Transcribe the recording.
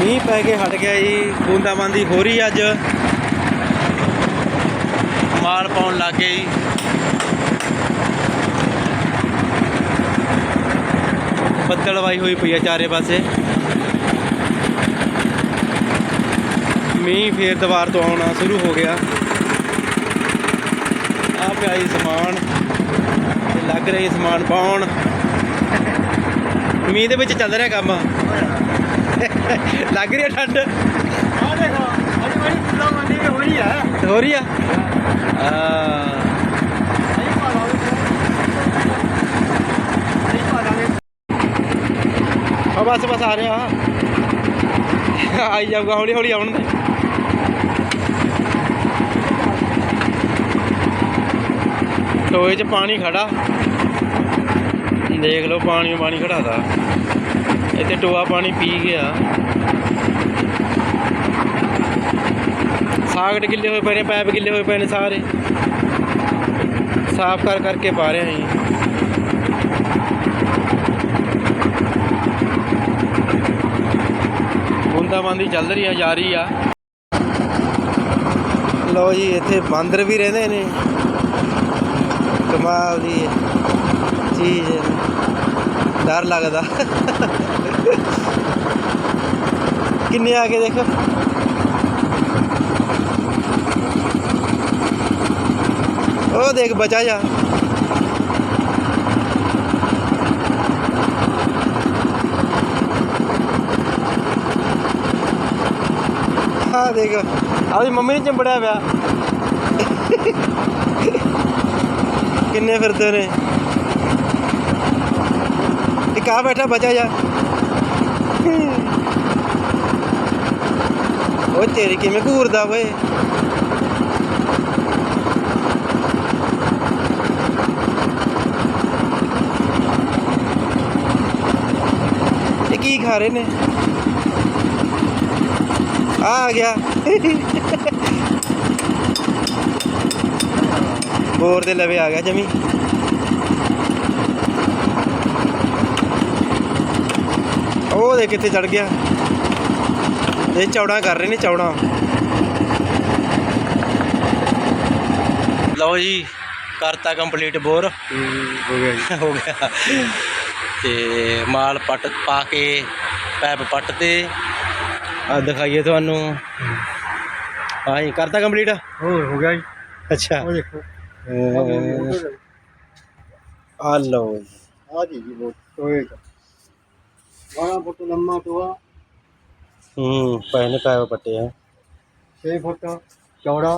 ਮੀਂਹ ਪੈ ਕੇ ਹਟ ਗਿਆ ਜੀ, ਬੂੰਦਾਬਾਂਦੀ ਹੋ ਰਹੀ ਅੱਜ। ਮਾਲ ਪਾਉਣ ਲੱਗ ਗਏ ਜੀ। ਬੱਦਲਵਾਈ ਹੋਈ ਪਈ ਆ ਚਾਰੇ ਪਾਸੇ। ਮੀਂਹ ਫੇਰ ਦੁਬਾਰ ਤੋਂ ਆਉਣਾ ਸ਼ੁਰੂ ਹੋ ਗਿਆ। ਆ ਪਿਆ ਜੀ ਸਮਾਨ। ਤੇ ਲੱਗ ਰਹੀ ਸਮਾਨ ਪਾਉਣ। ਮੀਂਹ ਦੇ ਵਿੱਚ ਚੱਲ ਰਿਹਾ ਕੰਮ। ਲੱਗ ਰਹੀ ਹੈ ਠੰਡ? ਆ ਦੇਖੋ ਅੱਜ ਬੜੀ ਫੁੱਲਾਂ ਮੰਡੀ ਹੋ ਰਹੀ ਹੈ। ਹੋ ਰਹੀ ਆ ਆ ਬਸ ਬਸ ਆ ਰਿਹਾ ਆਈ ਜਾਊਗਾ ਹੌਲੀ ਹੌਲੀ ਆਉਣ ਦੇ। ਟੋਏ 'ਚ ਪਾਣੀ ਖੜਾ। ਦੇਖ ਲਓ, ਪਾਣੀ ਪਾਣੀ ਖੜਾਦਾ ਇੱਥੇ ਟੋਆ ਪਾਣੀ ਪੀ ਗਿਆ। ਸਾਗਟ ਗਿੱਲੇ ਹੋਏ ਪਏ ਨੇ, ਪੈਪ ਗਿੱਲੇ ਹੋਏ ਪਏ ਨੇ ਸਾਰੇ। ਸਾਫ਼ ਕਰ ਕਰਕੇ ਪਾ ਰਹੇ ਹਾਂ ਜੀ। ਚੱਲ ਰਹੀ ਆ ਜਾ ਰਹੀ ਆ। ਲਓ ਜੀ, ਇੱਥੇ ਬਾਂਦਰ ਵੀ ਰਹਿੰਦੇ ਨੇ। ਕਮਾਲ ਦੀ ਚੀਜ਼ ਡਰ ਲੱਗਦਾ। ਕਿੰਨੇ ਆ ਕੇ ਦੇਖੋ। ਉਹ ਦੇਖ, ਬਚਾ ਜਾ। ਆ ਦੇਖ, ਆਪਦੀ ਮੰਮੀ ਨੇ ਚੰਬੜਿਆ ਪਿਆ। ਕਿੰਨੇ ਫਿਰਦੇ ਨੇ। ਇੱਕ ਆ ਬੈਠਾ, ਬਚਾ ਜਾ। ਉਹ ਤੇਰੀ ਕਿਵੇਂ ਘੂਰਦਾ ਓਏ? ਇਹ ਕੀ ਖਾ ਰਹੇ ਨੇ? ਆ ਆ ਗਿਆ। ਬੋਰ ਦੇ ਲਵੇ ਆ ਗਿਆ ਜਮੀ ਉਹ ਦੇ ਕਿੱਥੇ ਚੜ ਗਿਆ? ਇਹ ਚੌੜਾ ਕਰ ਰਹੇ ਨੇ ਚੌੜਾ। ਲਓ ਜੀ ਕਰਤਾ ਕੰਪਲੀਟ ਬੋਰ। ਹੋ ਗਿਆ ਜੀ। ਹੋ ਗਿਆ। ਤੇ ਮਾਲ ਪੱਟ ਪਾ ਕੇ ਪੈਪ ਪੱਟ ਤੇ। ਆ ਦਿਖਾਈਏ ਤੁਹਾਨੂੰ। ਹਾਂ ਜੀ ਕਰਤਾ ਕੰਪਲੀਟ ਹੋਰ ਹੋ ਗਿਆ ਜੀ। ਅੱਛਾ। ਉਹ ਦੇਖੋ। ਆ ਲਓ ਜੀ। ਆ ਜੀ ਜੀ ਬਹੁਤ ਟੋਏ ਦਾ 12 ਫੁੱਟ ਲੰਮਾ ਟੋਆ ਹੂੰ ਪਹਿਲੇ ਪੈਪ ਪੱਟੇ ਆ 6 ਫੁੱਟ ਚੌੜਾ